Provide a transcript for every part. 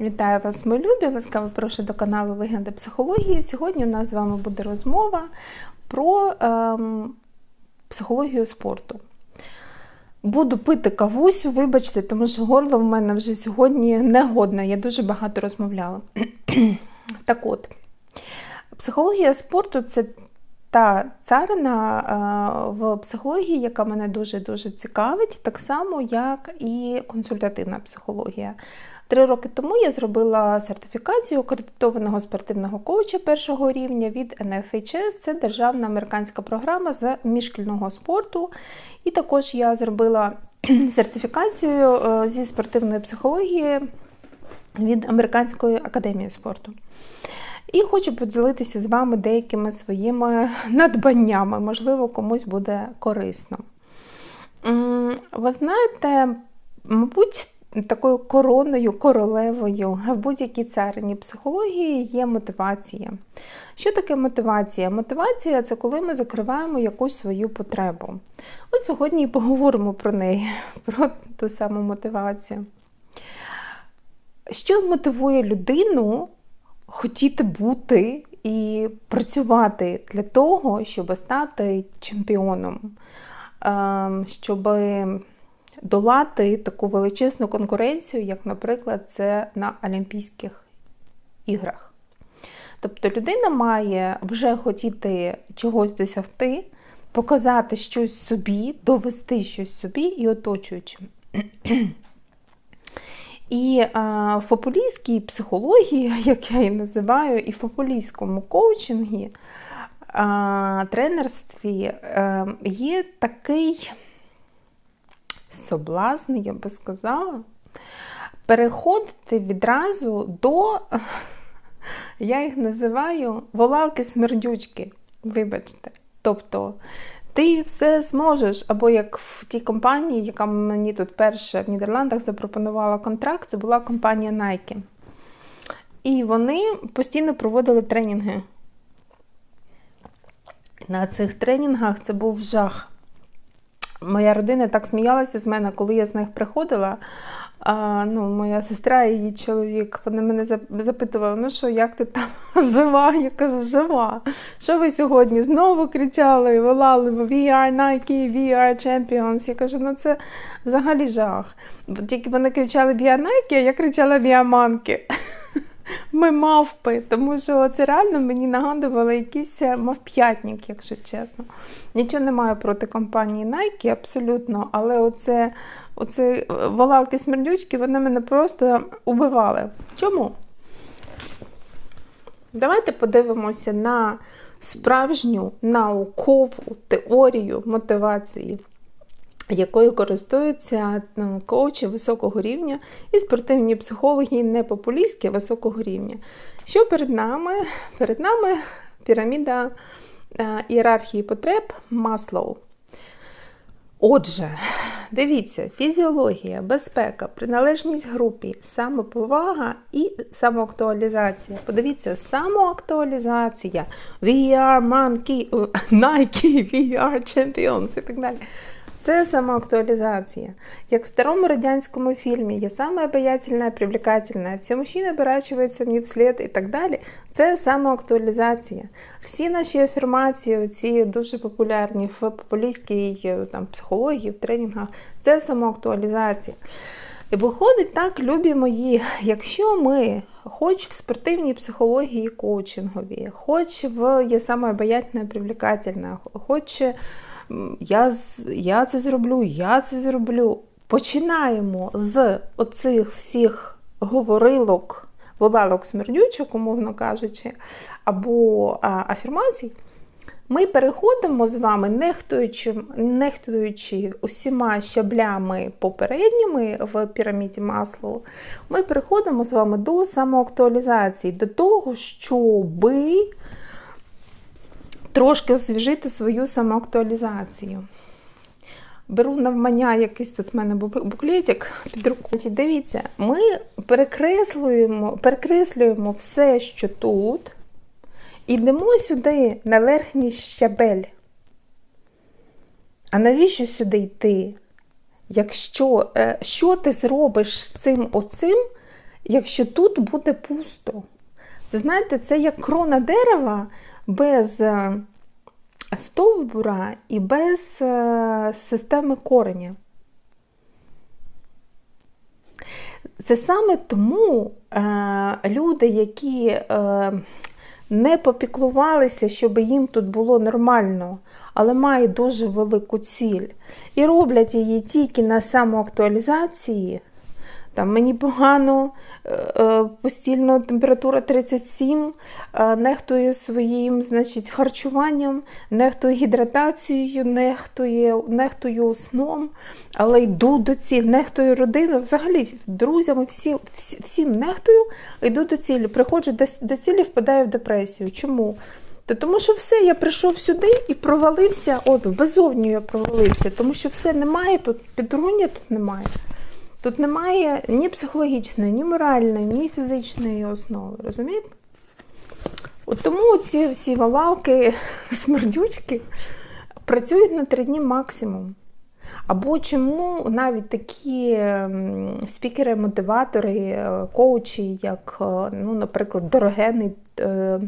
Вітаю вас, мої любі! Ласкаво прошу до каналу Легенди психології. Сьогодні у нас з вами буде розмова про ем, психологію спорту. Буду пити кавусю, вибачте, тому що горло в мене вже сьогодні негодне, я дуже багато розмовляла. так от, психологія спорту це та царина е, в психології, яка мене дуже-дуже цікавить, так само, як і консультативна психологія. Три роки тому я зробила сертифікацію акредитованого спортивного коуча першого рівня від NFHS. Це державна американська програма з міжшкільного спорту. І також я зробила сертифікацію е, зі спортивної психології від Американської академії спорту. І хочу поділитися з вами деякими своїми надбаннями, можливо, комусь буде корисно. Ви знаєте, мабуть, такою короною, королевою в будь-якій царині психології є мотивація. Що таке мотивація? Мотивація це коли ми закриваємо якусь свою потребу. От сьогодні і поговоримо про неї, про ту саму мотивацію. Що мотивує людину хотіти бути і працювати для того, щоб стати чемпіоном, ем, щоб долати таку величезну конкуренцію, як, наприклад, це на Олімпійських іграх. Тобто людина має вже хотіти чогось досягти, показати щось собі, довести щось собі і оточуючим. І а, в популістській психології, як я її називаю, і в популістському коучингі, а, тренерстві а, е, є такий соблазн, я би сказала, переходити відразу до, я їх називаю волалки смердючки. Вибачте. Тобто ти все зможеш, або як в тій компанії, яка мені тут перша в Нідерландах запропонувала контракт, це була компанія Nike. І вони постійно проводили тренінги. На цих тренінгах це був жах. Моя родина так сміялася з мене, коли я з них приходила. А, ну, Моя сестра і її чоловік, вони мене запитували, ну що, як ти там жива? Я кажу, жива. Що ви сьогодні? Знову кричали, волали We are Nike, we are champions. Я кажу, ну це взагалі жах. Тільки вони кричали We are Nike, а я кричала We are monkey. Ми мавпи, тому що це реально мені нагадувало якийсь е, мавп'ятник, якщо чесно. Нічого не маю проти компанії Nike, абсолютно, але оце, оце е, волалки смердючки, вони мене просто убивали. Чому? Давайте подивимося на справжню наукову теорію мотивації якою користуються е, коучі високого рівня і спортивні психологи не популістські, високого рівня. Що перед нами? Перед нами піраміда е, ієрархії потреб Маслоу. Отже, дивіться, фізіологія, безпека, приналежність групі, самоповага і самоактуалізація. Подивіться, самоактуалізація, we are monkey, Nike, we are champions і так далі. Це самоактуалізація. Як в старому радянському фільмі «Я самая обаятельная, привлекательная, всі мужчини оборачиваются мені вслед і так далі. Це самоактуалізація. Всі наші афірмації, ці дуже популярні в популістській е, там, психології, в тренінгах, це самоактуалізація. І виходить так, любі мої, якщо ми, хоч в спортивній психології коучингові, хоч в «Я самая обаятельная, привлекательная», хоч я я це зроблю, я це зроблю. Починаємо з оцих всіх говорилок, волалок смердючок, умовно кажучи, або а, афірмацій. Ми переходимо з вами, нехтуючи, нехтуючи усіма щаблями попередніми в піраміді Маслоу, ми переходимо з вами до самоактуалізації, до того, щоби трошки освіжити свою самоактуалізацію. Беру навмання якийсь тут в мене буклетик під руку. Значить, Дивіться, ми перекреслюємо, перекреслюємо все, що тут, і йдемо сюди на верхній щабель. А навіщо сюди йти? Якщо е, що ти зробиш з цим оцим, якщо тут буде пусто? Це знаєте, це як крона дерева без е, стовбура і без е, системи кореня. Це саме тому е, люди, які е, не попіклувалися, щоб їм тут було нормально, але мають дуже велику ціль, і роблять її тільки на самоактуалізації, там мені погано, е, е, постійно температура 37, е, нехтує своїм значить, харчуванням, нехтує гідратацією, нехтує, нехтує сном, але йду до цілі, нехтую родину, взагалі друзями всі, всі, всім нехтую, йду до цілі, приходжу до, до цілі, впадаю в депресію. Чому? То тому що все, я прийшов сюди і провалився, от в безовню я провалився, тому що все немає тут, підруння тут немає. Тут немає ні психологічної, ні моральної, ні фізичної основи. Розумієте? От Тому ці всі валалки, смердючки працюють на три дні максимум. Або чому навіть такі спікери-мотиватори, е, коучі, як, е, ну, наприклад, дорогений е,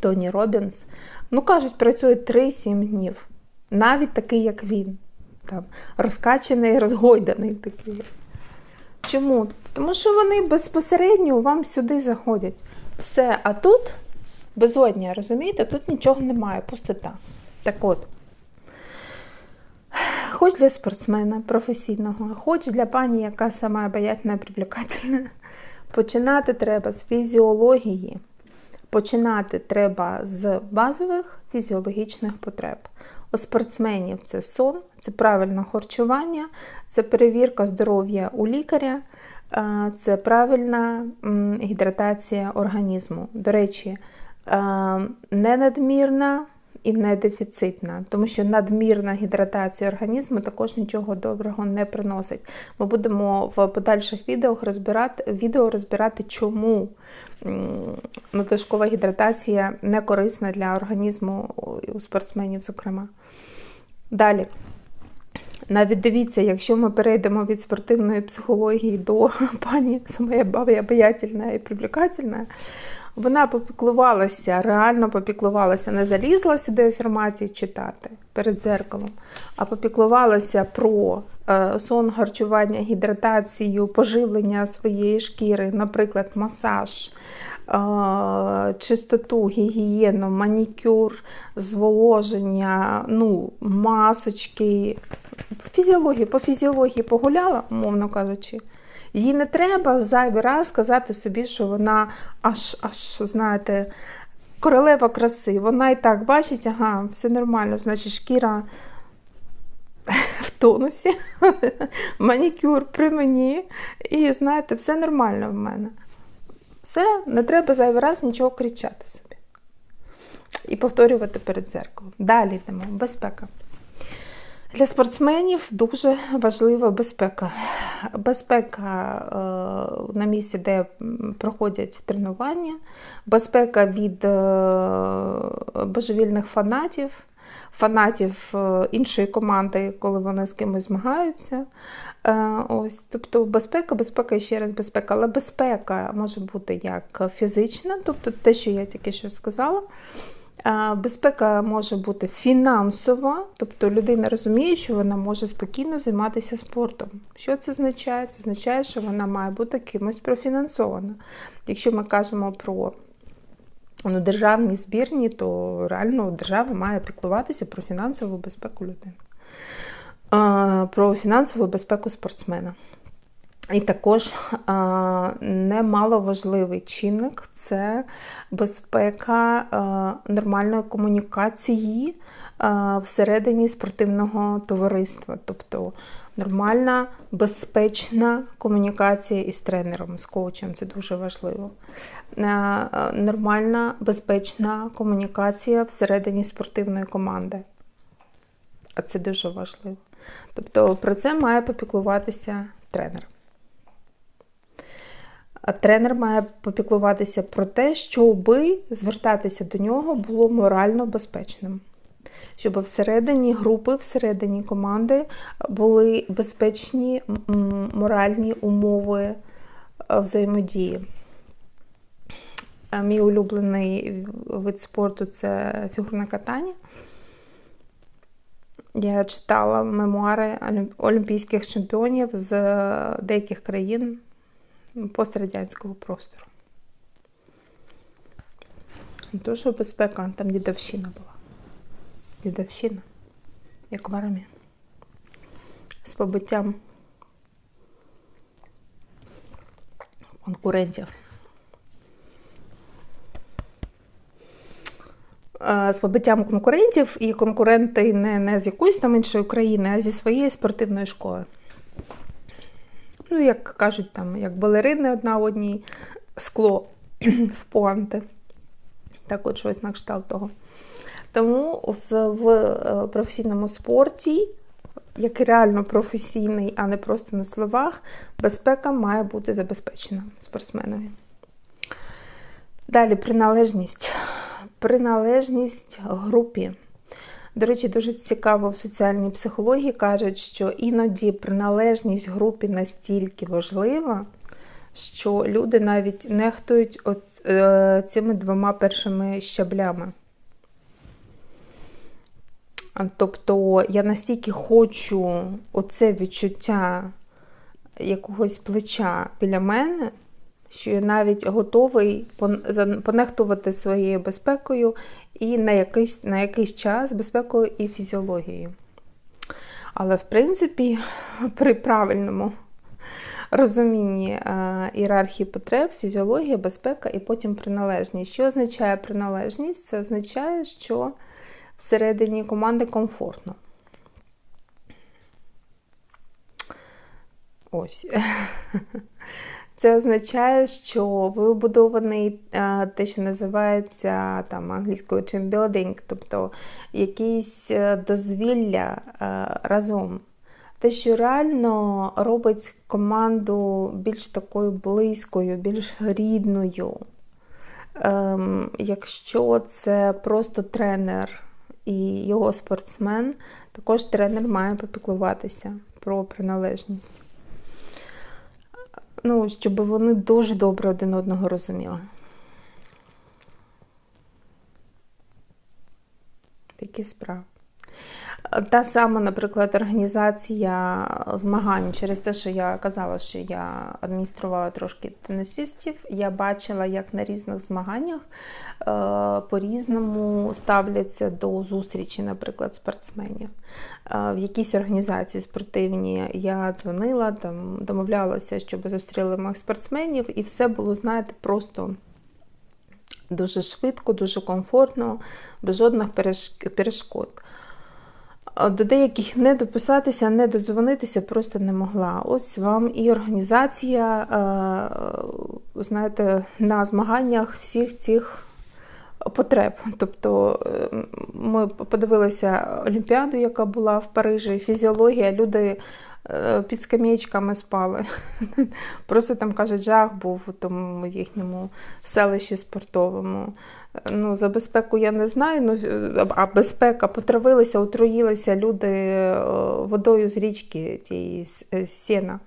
Тоні Робінс, ну кажуть, працює 3-7 днів. Навіть такий, як він. Там, Розкачаний, розгойданий такий. Чому? Тому що вони безпосередньо вам сюди заходять. Все, а тут безодня, розумієте? Тут нічого немає, пустота. Так от. Хоч для спортсмена професійного, хоч для пані, яка сама обаятельна і привлекательна, починати треба з фізіології. Починати треба з базових фізіологічних потреб. Спортсменів це сон, це правильне харчування, це перевірка здоров'я у лікаря, це правильна гідратація організму. До речі, не надмірна і не дефіцитна, тому що надмірна гідратація організму також нічого доброго не приносить. Ми будемо в подальших відео розбирати, відео розбирати, чому надлишкова гідратація не корисна для організму у спортсменів, зокрема. Далі. Навіть дивіться, якщо ми перейдемо від спортивної психології до пані самая обаятельна і привлекательна, вона попіклувалася, реально попіклувалася, не залізла сюди афірмації читати перед дзеркалом, а попіклувалася про е, сон, харчування, гідратацію, поживлення своєї шкіри, наприклад, масаж, чистоту, гігієну, манікюр, зволоження, ну, масочки. Фізіологію, по фізіології погуляла, умовно кажучи. Їй не треба зайвий раз сказати собі, що вона аж, аж, знаєте, королева краси. Вона і так бачить, ага, все нормально, значить, шкіра в тонусі, манікюр при мені. І знаєте, все нормально в мене. Все, не треба зайвий раз нічого кричати собі. І повторювати перед дзеркалом. Далі йдемо. Безпека. Для спортсменів дуже важлива безпека. Безпека е, на місці, де проходять тренування, безпека від е, божевільних фанатів, фанатів е, іншої команди, коли вони з кимось змагаються. Ось, Тобто безпека, безпека і ще раз безпека. Але безпека може бути як фізична, тобто те, що я тільки що сказала. Безпека може бути фінансова, тобто людина розуміє, що вона може спокійно займатися спортом. Що це означає? Це означає, що вона має бути кимось профінансована. Якщо ми кажемо про ну, державні збірні, то реально держава має піклуватися про фінансову безпеку людини, про фінансову безпеку спортсмена. І також немаловажливий чинник це безпека нормальної комунікації всередині спортивного товариства, тобто нормальна, безпечна комунікація із тренером, з коучем це дуже важливо. Нормальна, безпечна комунікація всередині спортивної команди. А це дуже важливо. Тобто про це має попіклуватися тренер. Тренер має попіклуватися про те, щоб звертатися до нього було морально безпечним. Щоб всередині групи, всередині команди були безпечні моральні умови взаємодії. Мій улюблений вид спорту це фігурне катання. Я читала мемуари олімпійських чемпіонів з деяких країн пострадянського простору. Дуже безпека, там дідовщина була. Дідовщина, як в армії. З побиттям конкурентів. З побиттям конкурентів, і конкуренти не, не з якоїсь там іншої країни, а зі своєї спортивної школи. Ну, як кажуть, там, як балерини одна одній, скло в пуанти. Так от щось на кшталт того. Тому в е, професійному спорті, як реально професійний, а не просто на словах, безпека має бути забезпечена спортсменові. Далі приналежність. Приналежність групі. До речі, дуже цікаво в соціальній психології кажуть, що іноді приналежність групі настільки важлива, що люди навіть нехтують е, цими двома першими щаблями. Тобто я настільки хочу оце відчуття якогось плеча біля мене, що я навіть готовий понехтувати своєю безпекою і на якийсь, на якийсь час безпекою і фізіологією. Але, в принципі, при правильному розумінні е, ієрархії потреб, фізіологія, безпека і потім приналежність. Що означає приналежність? Це означає, що всередині команди комфортно. Ось. Це означає, що вибудований е, те, що називається там англійською building, тобто якісь е, дозвілля разом. Те, що реально робить команду більш такою близькою, більш рідною. Ем, Якщо це просто тренер і його спортсмен, також тренер має попіклуватися про приналежність. Ну, щоб вони дуже добре один одного розуміли. Такі справи. Та сама, наприклад, організація змагань через те, що я казала, що я адмініструвала трошки тенісистів, я бачила, як на різних змаганнях е, по-різному ставляться до зустрічі, наприклад, спортсменів. Е, в якійсь організації спортивні я дзвонила, там домовлялася, щоб зустріли моїх спортсменів, і все було, знаєте, просто. Дуже швидко, дуже комфортно, без жодних перешкод. До деяких не дописатися, не додзвонитися просто не могла. Ось вам і організація, е, знаєте, на змаганнях всіх цих потреб. Тобто е, ми подивилися Олімпіаду, яка була в Парижі, фізіологія, люди е, під скам'ячками спали. Просто там кажуть, жах був у тому їхньому селищі спортовому. Ну, За безпеку я не знаю, ну, а безпека потравилися, отруїлися люди е, водою з річки тієї е, сіна.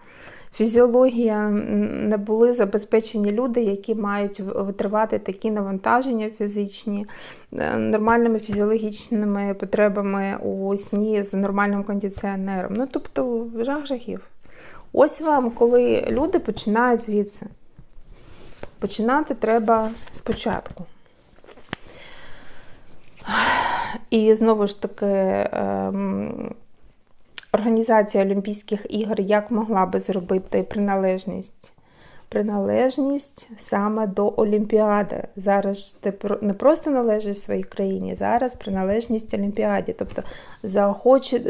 Фізіологія не були забезпечені люди, які мають витривати такі навантаження фізичні, е, нормальними фізіологічними потребами у сні з нормальним кондиціонером. Ну, тобто, жах жахів. Ось вам, коли люди починають звідси. Починати треба спочатку. І знову ж таки, ем, Організація Олімпійських ігор як могла би зробити приналежність? Приналежність саме до Олімпіади. Зараз ти не просто належиш своїй країні, зараз приналежність Олімпіаді. Тобто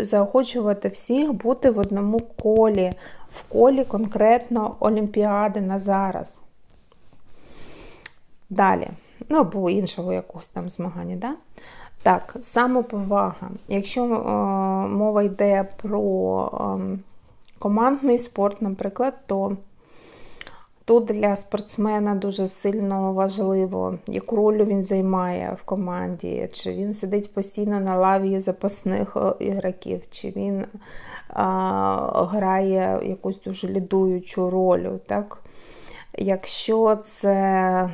заохочувати всіх бути в одному колі, в колі конкретно Олімпіади на зараз. Далі ну або іншого якогось там змагання. Да? Так, самоповага. Якщо е, мова йде про е, командний спорт, наприклад, то тут для спортсмена дуже сильно важливо, яку роль він займає в команді, чи він сидить постійно на лаві запасних е, ігроків, чи він а, грає якусь дуже лідуючу роль. Так? Якщо це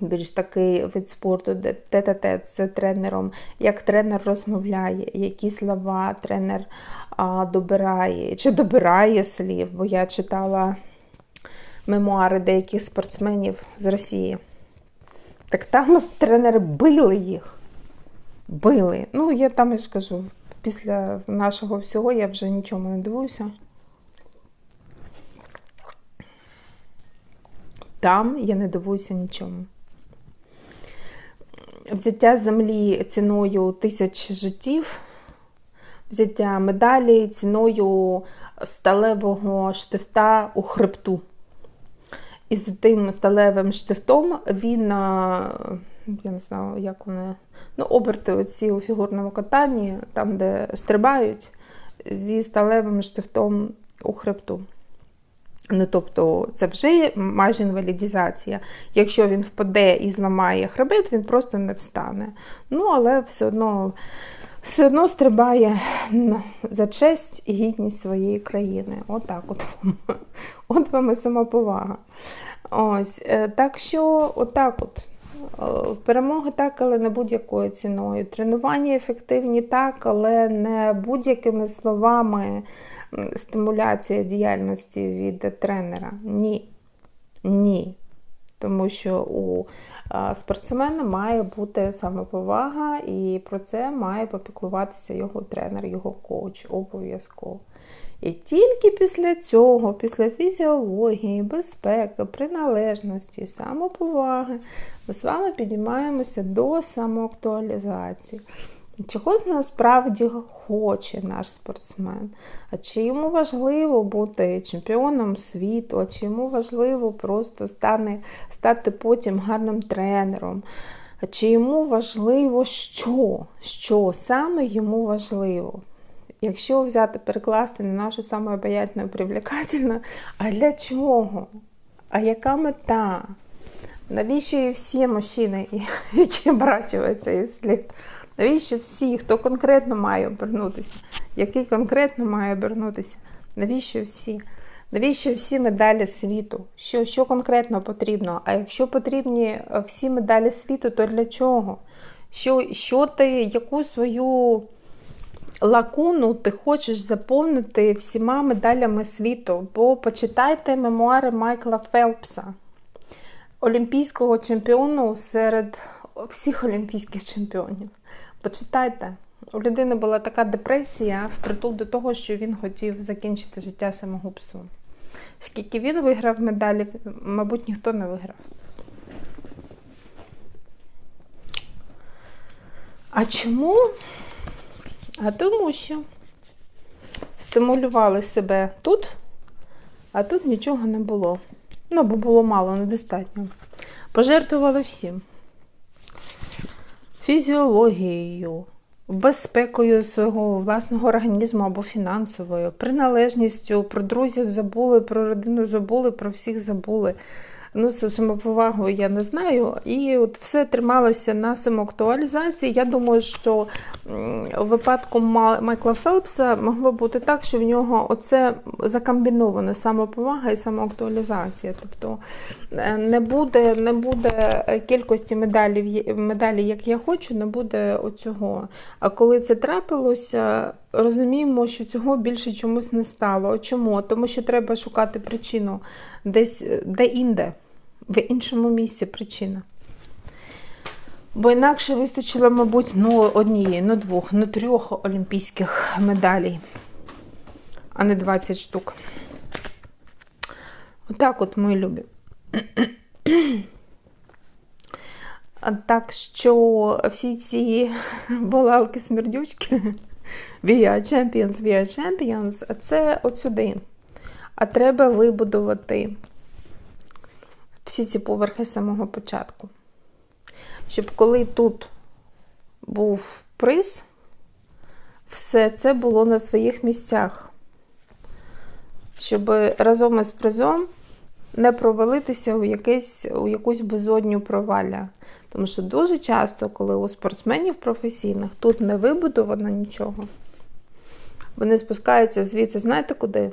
більш такий вид спорту, де тет-а-тет з тренером, як тренер розмовляє, які слова тренер а, добирає, чи добирає слів, бо я читала мемуари деяких спортсменів з Росії. Так там тренери били їх. Били. Ну, я там і ж кажу, після нашого всього я вже нічому не дивуюся. Там я не дивуюся нічому. Взяття землі ціною тисяч життів, взяття медалі ціною сталевого штифта у хребту. І з тим сталевим штифтом він, я не знаю, як вони, ну, оберти оці у фігурному катанні, там, де стрибають, зі сталевим штифтом у хребту. Ну, тобто, це вже майже інвалідізація. Якщо він впаде і зламає хребет, він просто не встане. Ну, але все одно все одно стрибає за честь і гідність своєї країни. Отак от вам. От вам і самоповага. Ось, е, Так що, отак от. Е, перемоги так, але не будь-якою ціною. Тренування ефективні так, але не будь-якими словами стимуляція діяльності від тренера. Ні. Ні. Тому що у спортсмена має бути самоповага, і про це має попіклуватися його тренер, його коуч обов'язково. І тільки після цього, після фізіології, безпеки, приналежності, самоповаги, ми з вами підіймаємося до самоактуалізації. Чого з насправді хоче наш спортсмен? А чи йому важливо бути чемпіоном світу, а чи йому важливо просто стане, стати потім гарним тренером? А чи йому важливо що? Що саме йому важливо? Якщо взяти, перекласти на нашу самообаятельну привлекательну, а для чого? А яка мета? Навіщо і всі мужчини, які обрачують цей слід? Навіщо всі, хто конкретно має обернутися? Який конкретно має обернутися? Навіщо всі? Навіщо всі медалі світу? Що що конкретно потрібно? А якщо потрібні е, всі медалі світу, то для чого? Що, що ти, яку свою лакуну ти хочеш заповнити всіма медалями світу? Бо почитайте мемуари Майкла Фелпса, олімпійського чемпіону серед всіх олімпійських чемпіонів. Почитайте. У людини була така депресія впритул до того, що він хотів закінчити життя самогубством. Скільки він виграв медалі, мабуть, ніхто не виграв. А чому? А тому що стимулювали себе тут, а тут нічого не було. Ну, бо було мало, недостатньо. Пожертвували всім фізіологією, безпекою свого власного організму або фінансовою, приналежністю, про друзів забули, про родину забули, про всіх забули ну, самоповагу я не знаю. І от все трималося на самоактуалізації. Я думаю, що у випадку Майкла Фелпса могло бути так, що в нього оце закомбіновано самоповага і самоактуалізація. Тобто е, не буде не буде кількості медалів, медалі, як я хочу, не буде оцього. А коли це трапилося, розуміємо, що цього більше чомусь не стало. Чому? Тому що треба шукати причину десь де-інде в іншому місці причина. Бо інакше вистачило, мабуть, ну однієї, ну двох, ну трьох олімпійських медалей, а не 20 штук. Отак от мої любі. Так що всі ці балалки смердючки We are champions, we are champions, це от сюди. А треба вибудувати всі ці поверхи з самого початку. Щоб коли тут був приз, все це було на своїх місцях. Щоб разом із призом не провалитися у, якесь, у якусь безодню провалля. Тому що дуже часто, коли у спортсменів професійних тут не вибудовано нічого, вони спускаються звідси, знаєте куди?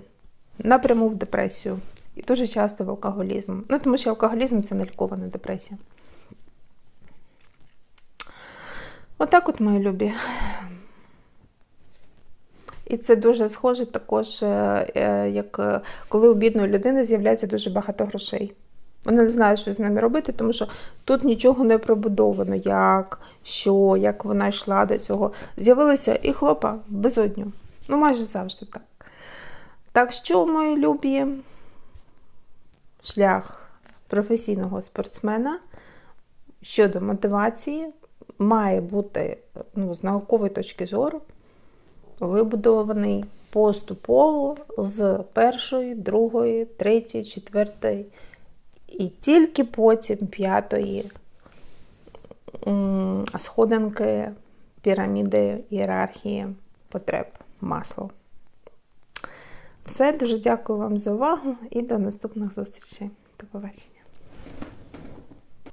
Напряму в депресію. І дуже часто в алкоголізм. Ну, тому що алкоголізм це не лікована депресія. Отак от, мої любі. І це дуже схоже також, е, е, як е, коли у бідної людини з'являється дуже багато грошей. Вона не знає, що з ними робити, тому що тут нічого не пробудовано, як, що, як вона йшла до цього. З'явилися і хлопа безодню. Ну, майже завжди так. Так що, мої любі, шлях професійного спортсмена щодо мотивації має бути ну, з наукової точки зору вибудований поступово з першої, другої, третьої, четвертої і тільки потім п'ятої сходинки піраміди ієрархії потреб масло. Все, дуже дякую вам за увагу і до наступних зустрічей. До побачення.